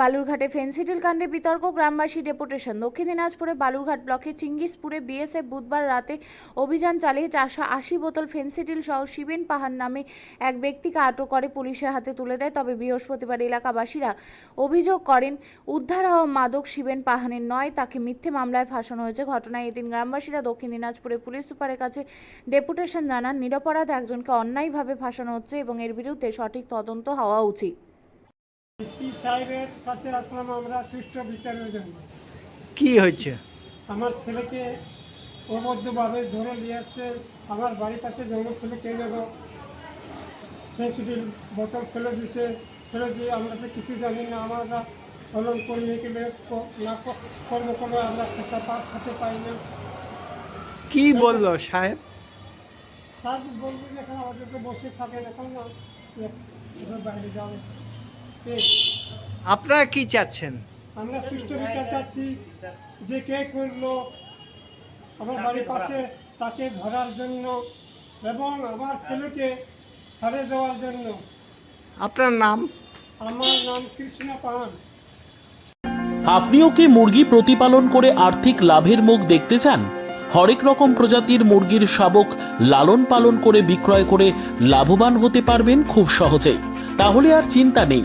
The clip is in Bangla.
বালুরঘাটে ফেন্সিডিল কাণ্ডে বিতর্ক, গ্রামবাসী ডেপুটেশন। দক্ষিণ দিনাজপুরে বালুরঘাট ব্লকে চিঙ্গিসপুরে বিএসএফ বুধবার রাতে অভিযান চালিয়ে চারশো আশি বোতল ফেন্সিডিল সহ শিবেন পাহাড় নামে এক ব্যক্তিকে আটক করে পুলিশের হাতে তুলে দেয়। তবে বৃহস্পতিবার এলাকাবাসীরা অভিযোগ করেন, উদ্ধার হওয়া মাদক শিবেন পাহানের নয়, তাকে মিথ্যে মামলায় ফাঁসানো হয়েছে। ঘটনায় এদিন গ্রামবাসীরা দক্ষিণ দিনাজপুরে পুলিশ সুপারের কাছে ডেপুটেশন জানান, নিরপরাধ একজনকে অন্যায়ভাবে ফাঁসানো হচ্ছে এবং এর বিরুদ্ধে সঠিক তদন্ত হওয়া উচিত। এসপি সাহেবের কাছে আসলাম আমরা সুষ্ঠু বিচারের জন্য। কি হয়েছে? আমার ছেলেকে অবৈধভাবে ধরে নিয়ে আসছে আমার বাড়ির পাশে জঙ্গল ফেলে কে যাব সেন্সিটিভ বোতল ফেলে দিছে ফেলে দিয়ে আমরা তো কিছু জানি না। আমরা ফলন কর্মী গেলে না কর্ম করে আমরা পেশা পা খেতে পাই না। কি বলল সাহেব? সাহেব বলব যে এখন আমাদের তো বসে থাকে এখন না বাইরে ঠিক আপনারা কি চাচ্ছেন? আমরা সুষ্ঠু বিচার চাচ্ছি। যে কে করল আমার বাড়ির পাশে তাকে ধরার জন্য এবং আমার ছেলেকে ছাড়ে দেওয়ার জন্য। আপনার নাম? আমার নাম কৃষ্ণ পান আপনিও কি মুরগি প্রতিপালন করে আর্থিক লাভের মুখ দেখতে চান? হরেক রকম প্রজাতির মুরগির শাবক লালন পালন করে বিক্রয় করে লাভবান হতে পারবেন খুব সহজেই। তাহলে আর চিন্তা নেই।